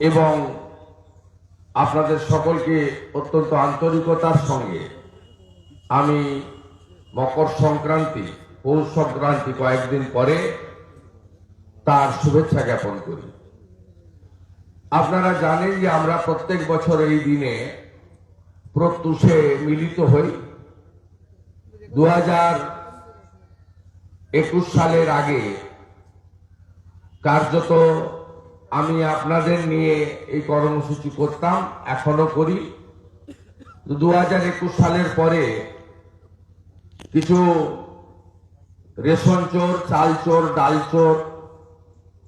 এবং আপনাদের সকলকে অত্যন্ত আন্তরিকতার সঙ্গে আমি মকর সংক্রান্তি, পৌষ সংক্রান্তি কয়েকদিন পরে তার শুভেচ্ছা জ্ঞাপন করি। আপনারা জানেন যে আমরা প্রত্যেক বছর এই দিনে প্রত্যুষে মিলিত হই। দু একুশ সালের আগে কার্যত আমি আপনাদের নিয়ে এই কর্মসূচি করতাম, এখনও করি। দু হাজার একুশ সালের পরে কিছু রেশন চোর, চাল চোর, ডাল চোর,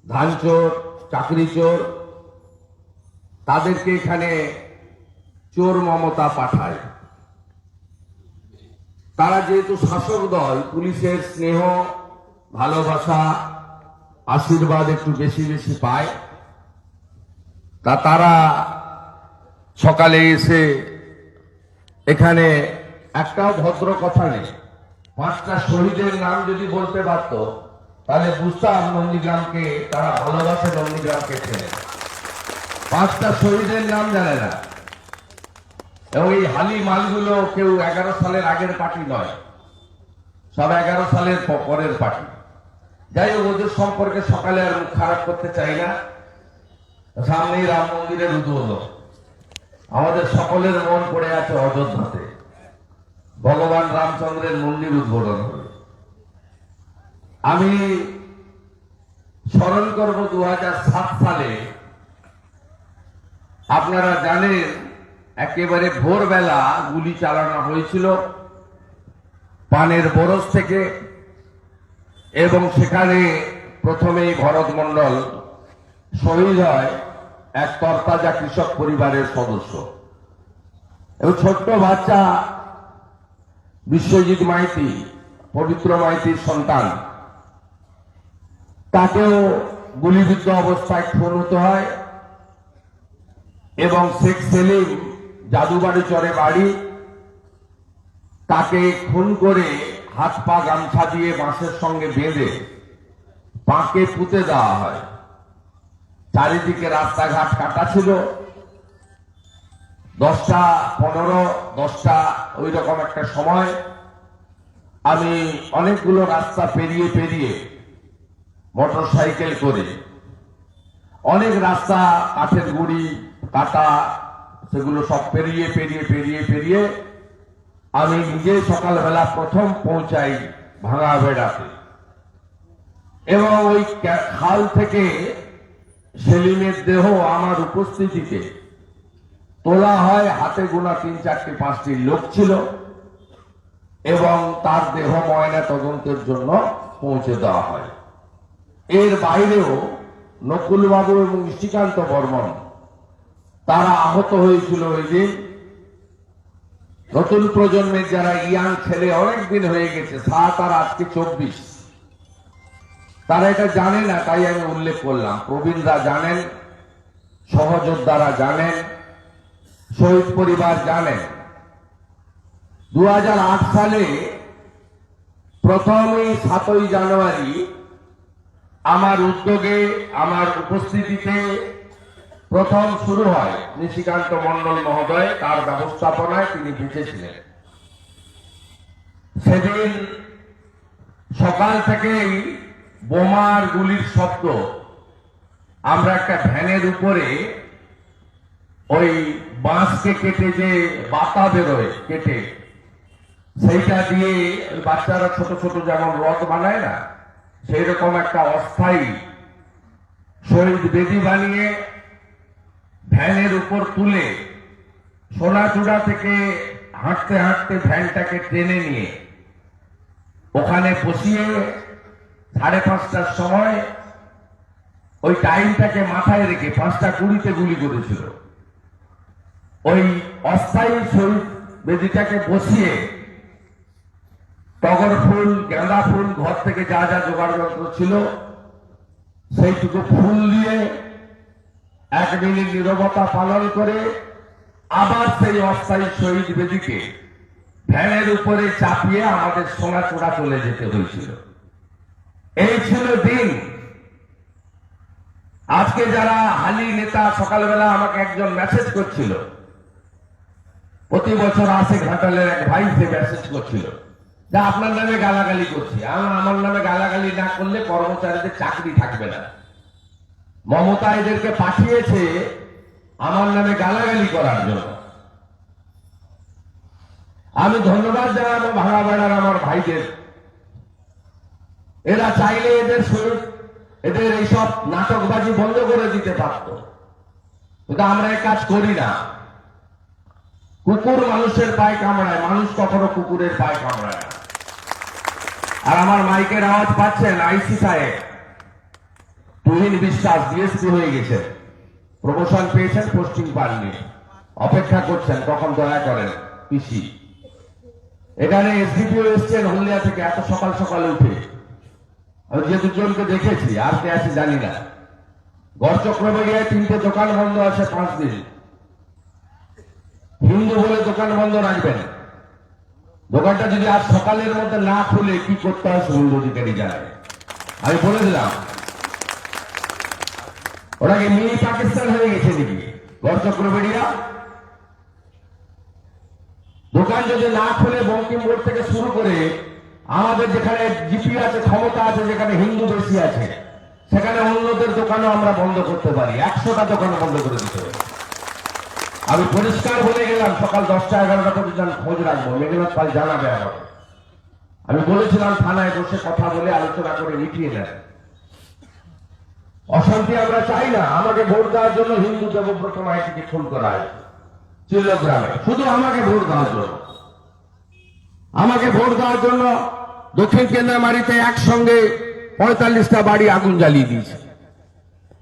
ধান চোর, চাকরি চোর, তাদেরকে এখানে চোর মমতা পাঠায়। তারা যেহেতু শাসক দল, পুলিশের স্নেহ, ভালোবাসা, আশীর্বাদ একটু বেশি বেশি পায়। তা তারা সকালে এসে এখানে একটাও ভদ্র কথা নেই। পাঁচটা শহীদের নাম যদি বলতে পারত, তাহলে বুঝতাম নন্দীগ্রামকে, তারা ভালোবাসে নন্দীগ্রামকে ছেড়ে। পাঁচটা শহীদের নাম জানে না। এবং এই হালি মালগুলো কেউ এগারো সালের আগের পার্টি নয়, সব এগারো সালের পরের পার্টি। যাই হোক, ওদের সম্পর্কে সকালে আর খারাপ করতে চাই না। সামনেই রাম মন্দিরের উদ্বোধন আমাদের সকলের মন পড়ে আছে অযোধ্যাতে। ভগবান রামচন্দ্রের মন্দির উদ্বোধন হবে আমি স্মরণ করব দু হাজার সাত সালে। আপনারা জানেন, একেবারে ভোরবেলা গুলি চালানো হয়েছিল পানের বরস থেকে, এবং সেখানে প্রথমেই ভরত মন্ডল শহীদ হয় এক তরতাজা কৃষক পরিবারের সদস্য। এবং ছোট্ট বাচ্চা বিশ্বজিৎ মাইতি, পবিত্র মাইতির সন্তান। তাকেও গুলিবিদ্ধ অবস্থায় খুন হতে হয়। এবং শেখ সেলিম জাদুবাড়ি চরে বাড়ি। তাকে খুন করে হাত পা গামছা দিয়ে বাঁশের সঙ্গে বেঁধে পাকে পুঁতে দেওয়া হয়। চারিদিকে রাস্তাঘাট কাটা ছিল। দশটা পনেরো, দশটা ওই রকম একটা সময়। আমি অনেকগুলো রাস্তা পেরিয়ে পেরিয়ে মোটর সাইকেল করে অনেক রাস্তা, কাঠের গুড়ি, কাটা, সেগুলো সব পেরিয়ে পেরিয়ে পেরিয়ে পেরিয়ে আমি নিজে সকালবেলা প্রথম পৌঁছাই ভাঙা বেড়াতে এবং ওই খাল থেকে সেলিমের দেহ আমার উপস্থিতিতে তোলা হয়। হাতে গোনা তিন, চারটি, পাঁচটি লোক ছিল এবং তার দেহ ময়না তদন্তের জন্য পৌঁছে দেওয়া হয়। এর বাইরেও নকুলবাবু এবং শ্রীকান্ত বর্মন তারা আহত হয়েছিল ওই দিন। নতুন প্রজন্মের যারা ইয়াং ছেলে অনেক দিন হয়ে গেছে, সাত আর আজকে চব্বিশ। তারা এটা জানে না, তাই আমি উল্লেখ করলাম। প্রবীণরা জানেন, সহযোদ্ধারা জানেন, শহীদ পরিবার জানেন। দু সালে প্রথমই সাতই জানুয়ারি আমার উদ্যোগে, আমার উপস্থিতিতে প্রথম শুরু হয়। নিশিকান্ত মন্ডল মহোদয় তার ব্যবস্থাপনায় তিনি বেঁচেছিলেন। সেদিন সকাল থেকেই বোমার গুলির শব্দ। আমরা একটা ভ্যানের উপরে ওই বাঁশকে কেটে যে বাতা বেরোয়, কেটে। সেইটা দিয়ে বাচ্চারা ছোট ছোট যেমন রথ বানায় না সেই রকম একটা অস্থায়ী শহীদ বেদি বানিয়ে ভ্যানের উপর তুলে সোনাচূড়া থেকে হাঁটতে হাঁটতে ভ্যানটাকে টেনে নিয়ে ওখানে বসিয়ে সাড়ে পাঁচটার সময় ওই টাইমটাকে মাথায় রেখে পাঁচটা কুড়িতে গুলি করেছিল। ওই অস্থায়ী শহীদ বেদিটাকে বসিয়ে টগর ফুল গেঁদা ফুল, ঘর থেকে যা যা জোগাড় যন্ত্র ছিল, সেইটুকু ফুল দিয়ে এক মিনিট নীরবতা পালন করে আবার সেই অস্থায়ী শহীদ বেদিকে ভ্যানের উপরে চাপিয়ে আমাদের সোনাচূড়া চলে যেতে হয়েছিল। এই ছিল দিন। আজকে যারা হালি নেতা সকালবেলা আমাকে একজন মেসেজ করছিল, প্রতি বছর আসে ঘাটালের এক ভাই সে মেসেজ করছিল, যে আপনার নামে গালাগালি করছি। আমার নামে গালাগালি না করলে কর্মচারীদের চাকরি থাকবে না। মমতা এদেরকে পাঠিয়েছে আমার নামে গালাগালি করার জন্য। আমি ধন্যবাদ জানাব ভাঙা বেড়ার আমার ভাইদের। এরা চাইলে এদের শরীর, এদের এইসব নাটকবাজি বন্ধ করে দিতে পারত। কিন্তু আমরা এই কাজ করি না। কুকুর মানুষের পায়ে কামড়ায়, মানুষ কখনো কুকুরের পায়ে কামড়ায় না। আর আমার মাইকের আওয়াজ পাচ্ছেন আইসি সাহেব। তুহিন বিশ্বাস, ডিএসপি হয়ে গেছে। প্রমোশন পেয়েছেন, পোস্টিং পাননি। অপেক্ষা করছেন, কখন দয়া করেন, পিসি। এখানে এসডিপিও এসছেন, হলদিয়া থেকে, এত সকাল সকালে উঠে। আমি যে দুজনকে দেখেছি, আর কে আছে জানি না। গড় চক্রবাড়িয়ায় তিনটে দোকান বন্ধ আছে পাঁচ দিন। হিন্দু বলে দোকান বন্ধ রাখবেন। দোকানটা যদি আজ সকালের মধ্যে না খুলে, কি করতে হয় শুভেন্দু অধিকারী জানায়। আমি বলে দিলাম ওটাকে মিনি পাকিস্তান হয়ে গেছে নাকি? গড় চক্রবেড়িয়া দোকান যদি না খুলে বঙ্কিম বোর্ড থেকে শুরু করে আমাদের যেখানে জিপি আছে, ক্ষমতা আছে, যেখানে হিন্দু বেশি আছে, সেখানে অন্যদের দোকানও আমরা বন্ধ করতে পারি। একশোটা দোকান বন্ধ করে দিতে হবে। আমি পরিষ্কার বলে গেলাম, সকাল দশটা এগারোটা পর্যন্ত আমি খোঁজ রাখব। মেঘনাথ পাল জানাবে আমাকে। আমি বলেছিলাম, থানায় বসে কথা বলে আলোচনা করে মিটিয়ে নেন অশান্তি আমরা চাই না। আমাকে ভোট দেওয়ার জন্য হিন্দু দেবব্রত মাইতিকে খুন করা হয়েছে চিল্লগ্রামে শুধু আমাকে ভোট দেওয়ার জন্য। আমাকে ভোট দেওয়ার জন্য দক্ষিণ কেন্দ্রামারিতে একসঙ্গে পঁয়তাল্লিশটা বাড়ি আগুন জ্বালিয়ে দিয়েছে।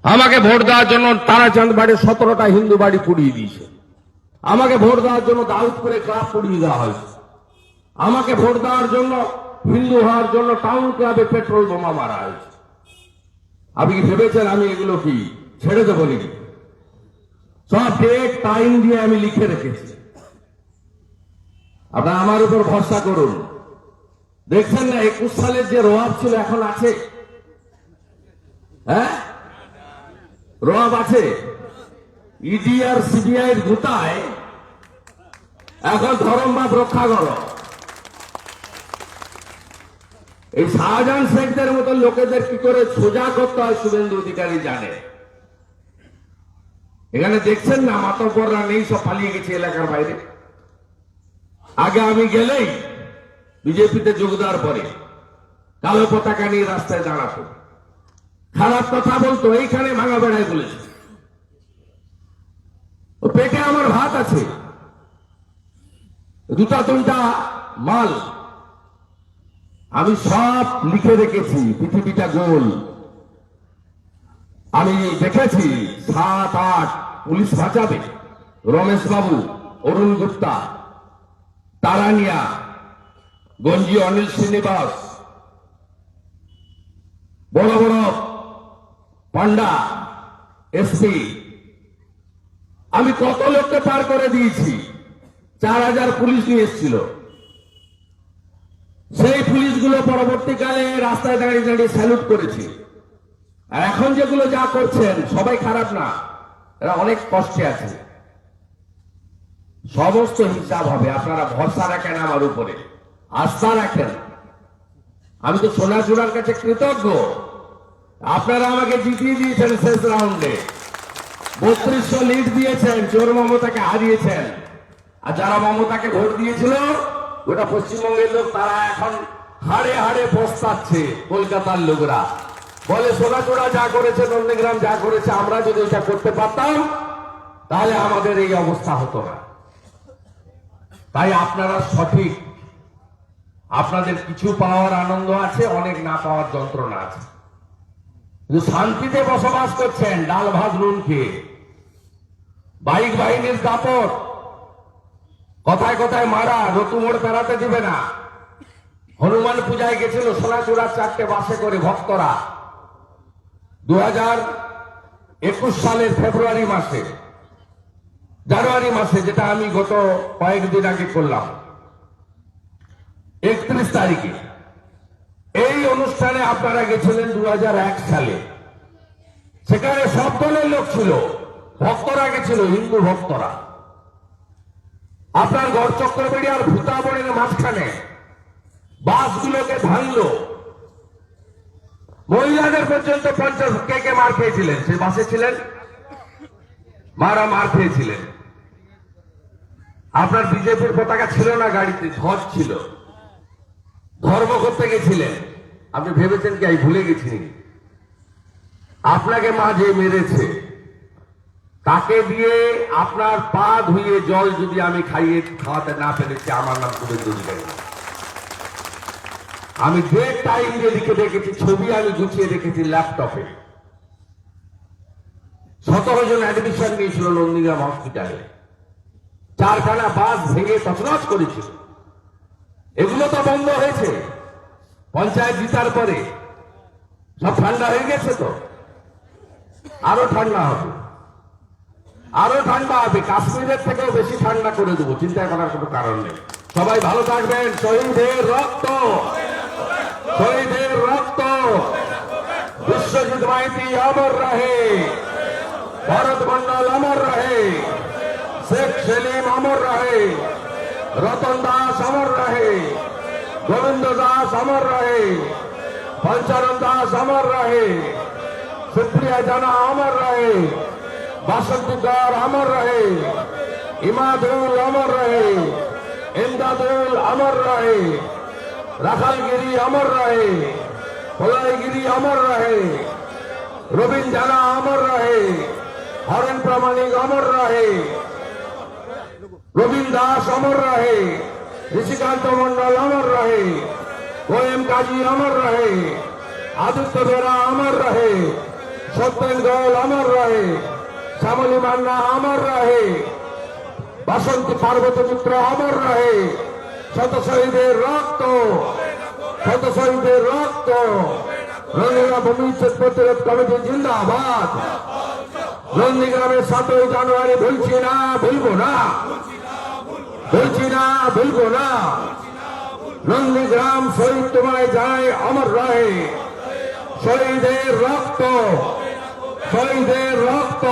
আমাকে ভোট দেওয়ার জন্য তারাচাঁদ বাড়ির সতেরোটা হিন্দু বাড়ি পুড়িয়ে দিয়েছে। আমাকে ভোট দেওয়ার জন্য দাউদপুরে ক্লাব পুড়িয়ে দেওয়া হয়েছে। আমাকে ভোট দেওয়ার জন্য হিন্দু হওয়ার জন্য টাউন ক্লাবে পেট্রোল বোমা মারা হয়েছে। আপনি কি ভেবেছেন আমি এগুলো কি ছেড়ে দেবো নাকি? সব ডেট টাইম দিয়ে আমি লিখে রেখেছি। আপনারা আমার উপর ভরসা করুন। দেখছেন না একুশ সালের যে রোয়াব ছিল এখন আছে? হ্যাঁ? রোয়াব আছে। ইডি আর সিবিআই এর গুতায় এখন ধরমবাদ রক্ষা করো। এই শাহজাহান শেখদের মতো লোকেদের কি করে সোজা করতে হয় শুভেন্দু অধিকারী জানে? এখানে দেখছেন না, মাতব্বররা নেই, সব পালিয়ে গেছে এলাকার বাইরে। আগে আমি গেলেই বিজেপিতে যোগ দেওয়ার পরে কালো পতাকা নিয়ে রাস্তায় দাঁড়াতো খারাপ কথা বলতো, এইখানে ভাঙা বেড়ায় বলেছে। পেটে আমার ভাত আছে। দুটা তিনটা মাল। আমি সব লিখে রেখেছি, পৃথিবীটা গোল। আমি দেখেছি, সাত আট পুলিশ বাঁচাবে। রমেশ বাবু অরুণ গুপ্তা। তারানিয়া, গঞ্জি অনিল শ্রীনিবাস, বড় বড় পান্ডা, এসপি। আমি কত লোককে পার করে দিয়েছি? চার হাজার পুলিশ নিয়ে এসেছিল। সেই পুলিশগুলো পরবর্তীকালে রাস্তায় দাঁড়িয়ে দাঁড়িয়ে স্যালুট করেছি। আর এখন যেগুলো যা করছেন, সবাই খারাপ না, এরা অনেক কষ্টে আছে। সমস্ত হিসাব হবে। আপনারা ভরসা রাখেন আমার উপরে। আস্থা রাখেন। আমি তো সোনাচূড়ার কাছে কৃতজ্ঞ। আপনারা আমাকে জিতিয়ে দিয়েছেন শেষ রাউন্ডে বত্রিশশো লিড দিয়েছেন চোর মমতাকে হারিয়েছেন। আর যারা মমতাকে ভোট দিয়েছিল, গোটা পশ্চিমবঙ্গের লোক, তারা এখন হাড়ে হাড়ে পস্তাচ্ছে কলকাতার লোকরা। বলে সোনাচূড়া যা করেছে, নন্দীগ্রাম যা করেছে, আমরা যদি এটা করতে পারতাম, তাহলে আমাদের এই অবস্থা হতো না। তাই আপনারা সঠিক। আপনাদের কিছু পাওয়ার আনন্দ আছে, অনেক না পাওয়ার যন্ত্রণা আছে। শান্তিতে বসবাস করছেন, ডাল ভাত নুন খেয়ে। বাইক বাহিনীর দাপট। কথায় কথায় মারা রতুমোড় বেড়াতে দিবে না। হনুমান পূজায় গেছিল সোনাচূড়ার চারটে বাসে করে ভক্তরা। দু হাজার একুশ সালের ফেব্রুয়ারি মাসে জানুয়ারি মাসে যেটা আমি গত কয়েকদিন আগে করলাম, একত্রিশ তারিখে। এই অনুষ্ঠানে আপনারা গেছিলেন দু হাজার এক সালে। সেখানে সব দলের লোক ছিল। ভক্তরা গেছিল, হিন্দু ভক্তরা। আপনার গড় চক্রবেড়ি আর ভূতাবড়ির মাঝখানে বাসগুলোকে ভাঙলো। মহিলাদের পর্যন্ত পঞ্চাশ কে কে মার খেয়েছিলেন? সে বাসে ছিলেন? মারা মার খেয়েছিলেন। আপনার বিজেপির পতাকা ছিল না গাড়িতে, ধ্বজ ছিল। ধর্ম করতে গেছিলেন। আপনি ভেবেছেন কি? আমি ভুলে গেছি। আপনাকে মা যে মেরেছে, তাকে দিয়ে আপনার পা ধুয়ে জল যদি আমি খাইয়ে খাওয়াতে না পেরেছি, আমার নাম শুভেন্দু আমি ডেট টাইম দিয়ে লিখে রেখেছি ছবি আমি গুছিয়ে রেখেছি ল্যাপটপে সতেরো জন অ্যাডমিশন নিয়েছিল নন্দীগ্রাম হসপিটালে চারখানা বাস ভেঙে তছনছ করেছিল এগুলো তো বন্ধ হয়েছে। পঞ্চায়েত জিতার পরে সব ঠান্ডা হয়ে গেছে তো। আরও ঠান্ডা হবে। আরও ঠান্ডা হবে। কাশ্মীরের থেকেও বেশি ঠান্ডা করে দেবো চিন্তা করার কোনো কারণ নেই। সবাই ভালো থাকবেন। শহীদের রক্ত! শহীদের রক্ত! বিশ্বজিৎ মাইতি অমর রহে। ভরত মন্ডল অমর রহে। শেখ সেলিম অমর রহে রতন দাস অমর রহে গোবিন্দ দাস অমর রহে পঞ্চানন দাস অমর রহে সুপ্রিয়া জানা অমর রহে বাসন্তী কর অমর রহে ইমাদুল অমর রহে ইমদাদুল অমর রহে রাখালগিরি অমর রহে পলাইগিরি অমর রহে রবীন জানা অমর রহে হরেন প্রামাণিক অমর রহে রবীন দাস অমর রহে, ঋষিকান্ত মন্ডল অমর রহে ওএম কাজী অমর রহে, আদিত্য বেরা অমর রহে, সত্যেন গোয়েল অমর রহে, শ্যামলী মান্না অমর রহে, বাসন্তী পার্বতী মিত্র অমর রহে, শত শহীদের রক্ত, শত শহীদের রক্ত রঙিনা ভূমিচ্ছেদ প্রতিরোধ কমিটি জিন্দাবাদ। নন্দীগ্রামের সাতই জানুয়ারি ভুলছি না, ভুলবো না। বলছি না বলব না নন্দীগ্রাম শহীদ তোমায় যায় অমর রহে। শহীদের রক্ত শহীদের রক্ত।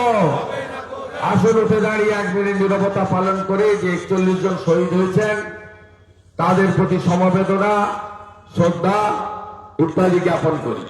আসন উঠে দাঁড়িয়ে এক মিনিট নিরবতা পালন করে যে একচল্লিশ জন শহীদ হয়েছেন, তাদের প্রতি সমবেদনা, শ্রদ্ধা ইত্যাদি জ্ঞাপন করি।